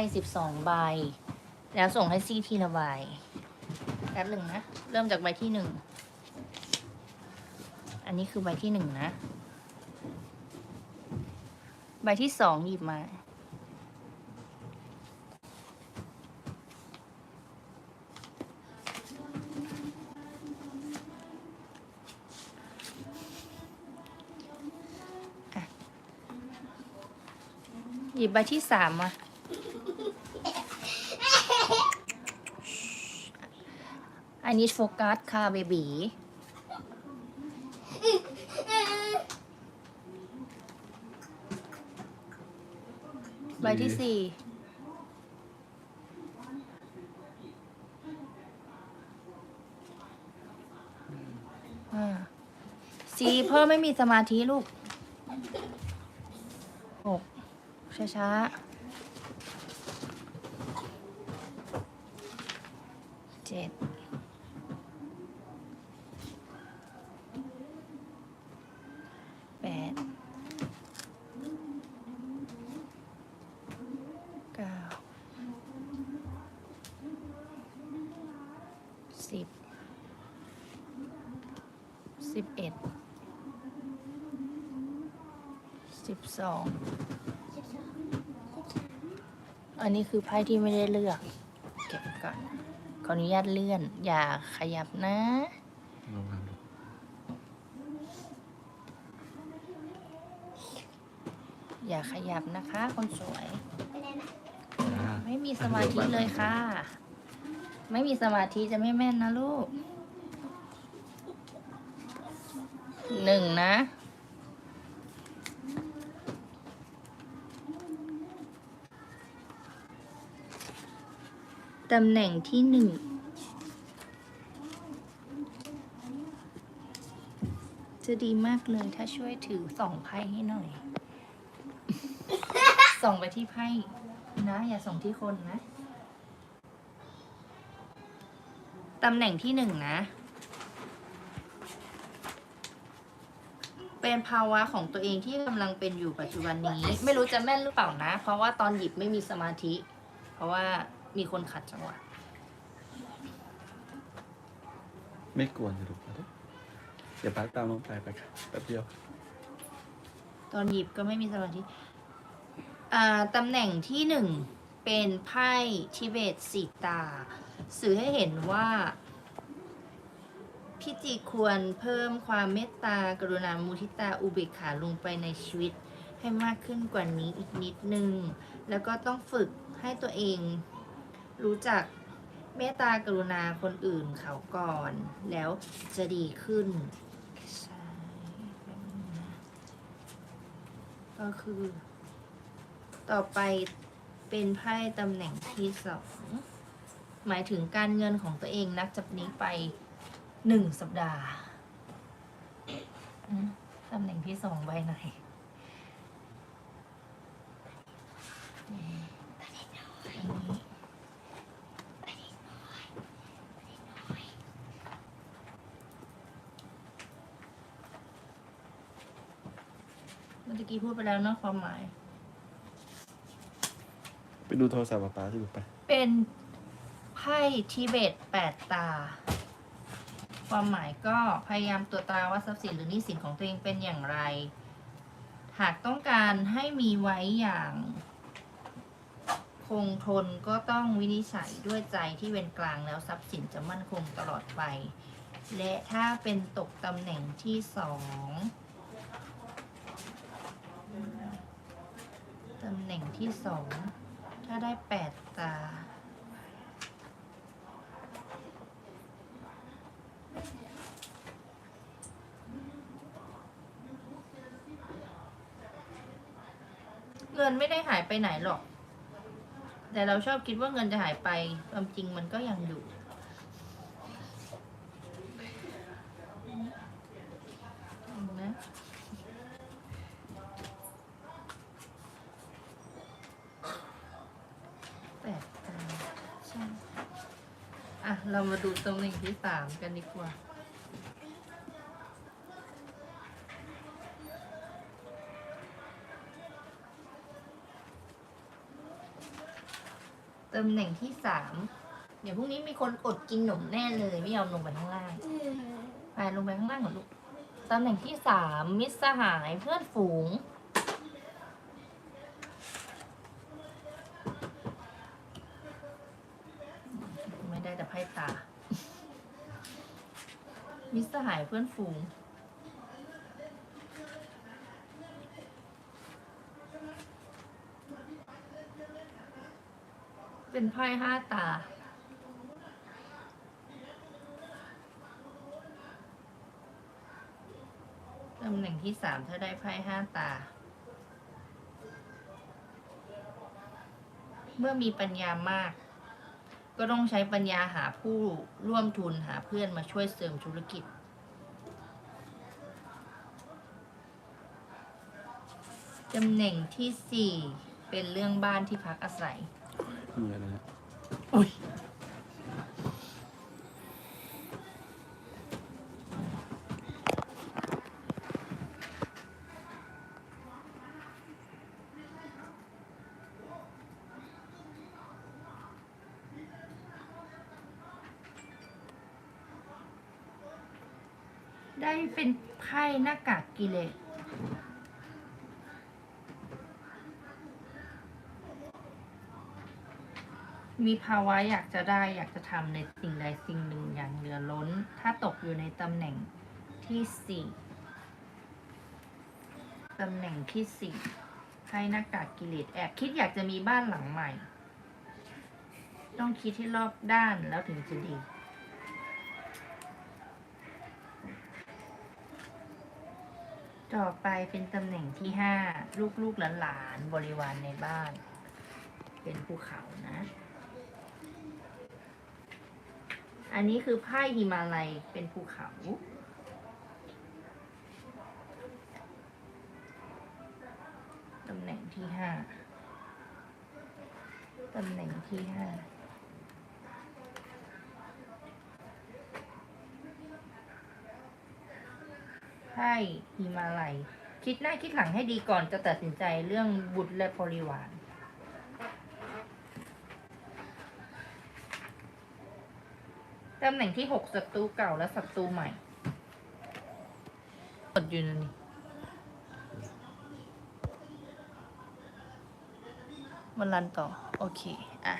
ให้สิบสองใบ แล้วส่งให้ซี่ทีละใบแป๊บหนึ่งนะ เริ่มจากใบที่หนึ่ง อันนี้คือใบที่หนึ่งนะ ใบที่สองหยิบมา หยิบใบที่สามมา อันนี้โฟกัสค่ะเบบีใบที่สี่อ่าสีพ่อไม่มีสมาธิลูกหกช้าๆเจ็ด แปดเก้า สิบสิบเอ็ดสิบสองอันนี้คือไพ่ที่ไม่ได้เลือก เก็บก่อน ขออนุญาตเลื่อน อย่าขยับนะระวังดูอย่าขยับนะคะ คนสวยอ่าไม่มีสมาธิเลยค่ะ ไม่มีสมาธิจะไม่แม่นนะลูกหนึ่งนะ ตำแหน่งที่หนึ่งจะดีมากเลยถ้าช่วยถือส่องไพ่ให้หน่อย ส่องไปที่ไพ่นะ อย่าส่องที่คนนะ ตำแหน่งที่หนึ่งนะ เป็นภาวะของตัวเองที่กำลังเป็นอยู่ปัจจุบันนี้ ไม่รู้จะแม่นหรือเปล่านะ เพราะว่าตอนหยิบไม่มีสมาธิ เพราะว่ามีคนขัดจังหวะ ไม่กวนจะดูนะเดี๋ยวพักตามลงไปไปครับแป๊บเดียว ตอนหยิบก็ไม่มีสมาธิอ่าตำแหน่งที่หนึ่งเป็นไพ่ทิเบตสีตา สื่อให้เห็นว่าพี่จีควรเพิ่มความเมตตากรุณามุทิตาอุเบกขาลงไปในชีวิตให้มากขึ้นกว่านี้อีกนิดนึง แล้วก็ต้องฝึกให้ตัวเอง รู้จักเมตตากรุณาคนอื่นเขาก่อน แล้วจะดีขึ้น ก็คือ ต่อไปเป็นไพ่ตำแหน่งที่สอง หมายถึงการเงินของตัวเองนักจากนี้ไปหนึ่งสัปดาห์อืมตำแหน่งที่สองใบไหนนี่อันนี้เมื่อกี้พูดไปแล้วเนาะความหมาย ไปดูโทรศัพท์ป๊าป๊าที่ดูไป เป็น ไพ่ทิเบตแปดตา ความหมายก็พยายามตรวจตราว่าทรัพย์สินหรือหนี้สินของตัวเองเป็นอย่างไร หากต้องการให้มีไว้อย่างคงทนก็ต้องวินิจฉัยด้วยใจที่เป็นกลางแล้วทรัพย์สินจะมั่นคงตลอดไป และถ้าเป็นตกตำแหน่งที่สองตำแหน่งที่สองถ้าได้แปดตา นไม่ได้หายไปไหนหรอก แต่เราชอบคิดว่าเงินจะหายไปความจริงมันก็ยังอยู่นไหมแปดตาใช่ อะ เรามาดูตำแหน่งที่สามกันดีกว่า ตำแหน่งที่สามเดี๋ยวพรุ่งนี้มีคนอดกินหนมแน่เลยไม่ยอมลงไปข้างล่างไปลงไปข้างล่างก่อนลูกตำแหน่งที่สามมิตรสหายเพื่อนฝูง ไม่ได้แต่ไพ่ตา มิตรสหายเพื่อนฝูง เป็นไพ่ห้าตา ตำแหน่งที่สามถ้าได้ไพ่ห้าตา เมื่อมีปัญญามาก ก็ต้องใช้ปัญญาหาผู้ร่วมทุนหาเพื่อนมาช่วยเสริมธุรกิจตำแหน่งที่สี่เป็นเรื่องบ้านที่พักอาศัย เหมือนเลยนะอุ้ยได้เป็นไพ่หน้ากากกิเลส มีภาวะอยากจะได้อยากจะทำในสิ่งใดสิ่งหนึ่งอย่างเหลือล้น ถ้าตกอยู่ในตำแหน่งที่สี่ตำแหน่งที่สี่ให้หน้ากากกิเลสแอบคิดอยากจะมีบ้านหลังใหม่ ต้องคิดให้รอบด้านแล้วถึงจะดีต่อไปเป็นตำแหน่งที่ห้าลูกๆหลานๆบริวารในบ้าน เป็นภูเขานะ อันนี้คือไพ่หิมาลัยเป็นภูเขา ตำแหน่งที่ห้า ตำแหน่งที่ห้าไพ่หิมาลัย คิดหน้าคิดหลังให้ดีก่อนจะตัดสินใจเรื่องบุตรและบริวาร ตำแหน่งที่หกศัตรูเก่าและศัตรูใหม่กดอยู่นะนี่มันรันต่อ โอเค อะ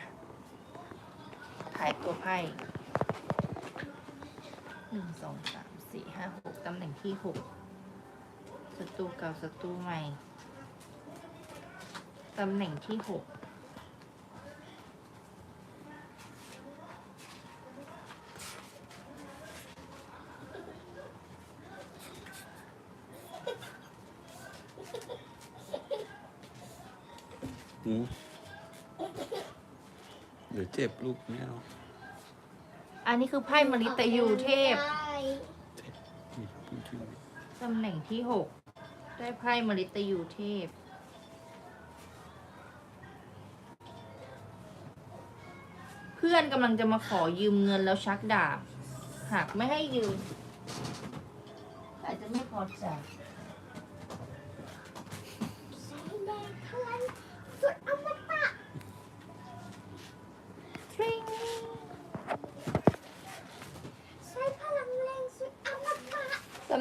ถ่ายตัวไพ่หนึ่งสองสามสี่ห้าหกตำแหน่งที่หกศัตรูเก่าศัตรูใหม่ ตำแหน่งที่หก หืมเดี๋ยวเจ็บ ลูกไม่เอาอันนี้คือไพ่มริตยูเทพนี่พูดชื่อตำแหน่งที่หกได้ไพ่มริตยูเทพ เพื่อนกำลังจะมาขอยืมเงินแล้วชักดาบหากไม่ให้ยืมอาจจะไม่พอใจ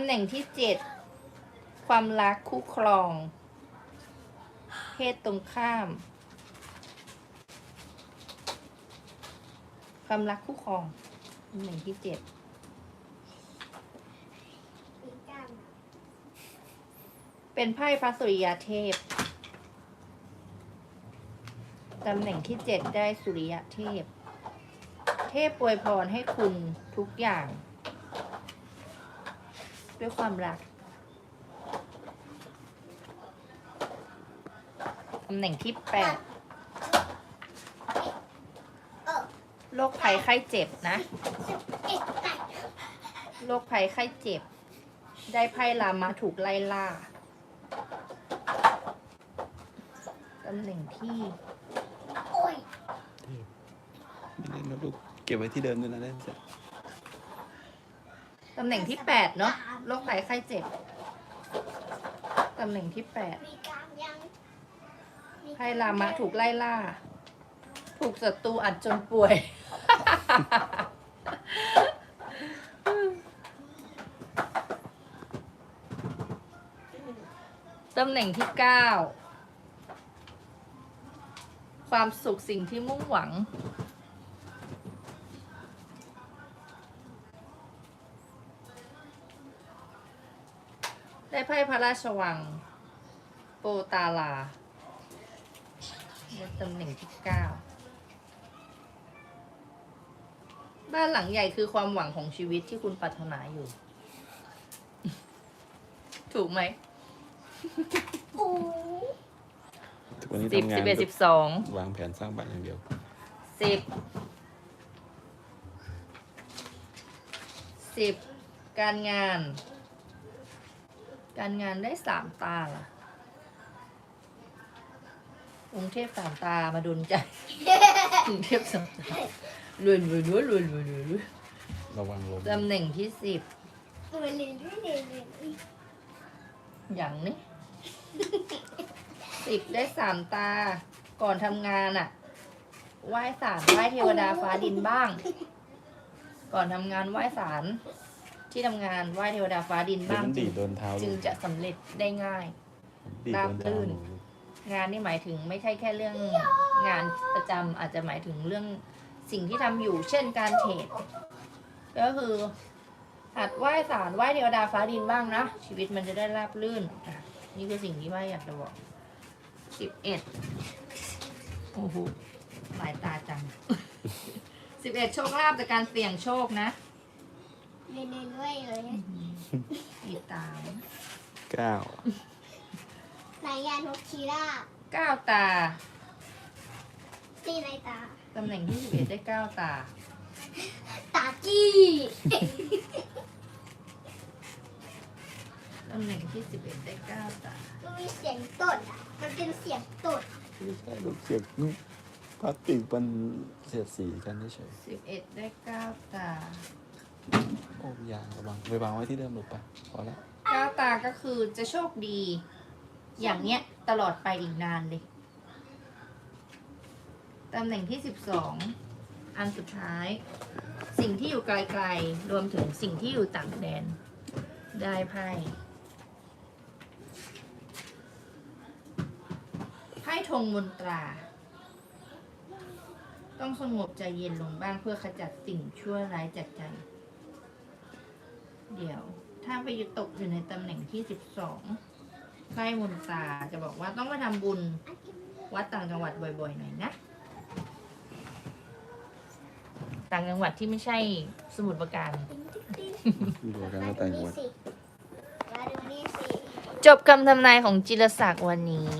แหน่งที่เจ็ดความรักคู่ครอง เพศตรงข้าม ความรักคู่ครองตำแหน่งที่เจ็ดเป็นไพ่พระสุริยเทพ ตำแหน่งที่เจ็ดได้สุริยเทพ เทพอวยพรให้คุณทุกอย่าง ด้วยความรักตำแหน่งที่แปดโรคภัยไข้เจ็บนะโรคภัยไข้เจ็บ ได้ไพ่รามาถูกไล่ล่าตำแหน่งที่โอ้ยไม่เล่นแล้วลูกเก็บไว้ที่เดิมด้วยนะเล่นเสร็จ ตำแหน่งที่แปดเนาะโรคภัยไข้เจ็บ ตำแหน่งที่แปดมีการยังไพ่รามะถูกไล่ล่าถูกถูกศัตรูอัดจนป่วย ตำแหน่งที่เก้า ความสุขสิ่งที่มุ่งหวัง ได้ไพ่พระราชวัง โปตาลาในตำแหน่งที่เก้าบ้านหลังใหญ่คือความหวังของชีวิตที่คุณปรารถนาอยู่ ถูกไหมโอ้ยทุกวันนี้สิบทำงาสินบเอ็ดสิบสองวางแผนสร้างบ้านอย่างเดียวสิบสิบการงาน การงานได้สามตาล่ะกรุงเทพสามตามาดุนใจกรุงเทพสามตารวยรวยรวยรวยรวยรวยรวยระวังลมตำแหน่งที่สิบเเลยเลยเลยเลยเลยอย่างนี้สิบได้สามตา ก่อนทำงานอะไหว้ศาลไหว้เทวดาฟ้าดินบ้าง ก่อนทำงานไหว้ศาล ที่ทำงานไหว้เทวดาฟ้าดินเดี๋ยวบ้างมันจึดีงดโดนเท้าจึงลูกจะสำเร็จได้ง่าย ดีดราบโดนเท้ารื่นหนู งานนี่หมายถึงไม่ใช่แค่เรื่องงานประจำอาจจะหมายถึงเรื่องสิ่งที่ทำอยู่ เช่นการเทรดก็คือหัดไหว้ศาลไหว้เทวดาฟ้าดินบ้างนะ ชีวิตมันจะได้ราบรื่นอะนี่คือสิ่งที่ว่าอยากจะบอกสิบเอ็ดโอ้โหหลายตาจัง สิบเอ็ดโชคลาภจากการเสี่ยงโชคนะ เลยเลยเลยเลยอีกตามเก้าสายยานกชีราบเก้าตา ตีในตา ตำแหน่งที่สิบเอ็ดได้เก้าตา ตาจี้ตำแหน่งที่สิบเอ็ดได้เก้าตา มันมีเสียงตดอะ มันเป็นเสียงตดไม่ใช่ลูกเสียบลูกพลาสติกมันเสียดสีกันเฉยสิบเอ็ดได้เก้าตา โอ้ยางระวังไปวางไว้ที่เดิมลูกไปพอแล้วก้าวตาก็คือจะโชคดี อย่างเนี้ยตลอดไปอีกนานเลยตำแหน่งที่สิบสองอันสุดท้าย สิ่งที่อยู่ไกลๆ รวมถึงสิ่งที่อยู่ต่างแดน ได้ไพ่ไพ่ธงมนตรา ต้องสงบใจเย็นลงบ้างเพื่อขจัดสิ่งชั่วร้ายจากใจ เดี๋ยว ถ้าไปอยู่ตกอยู่ในตำแหน่งที่สิบสองไพ่มนตราจะบอกว่าต้องมาทำบุญวัดต่างจังหวัดบ่อยๆหน่อยนะ ต่างจังหวัดที่ไม่ใช่สมุทรปราการ ดูกันมาว่าดูแต่งนี่วันสิมาดูนี่สิ จบคำทำนายของจิรศักดิ์วันนี้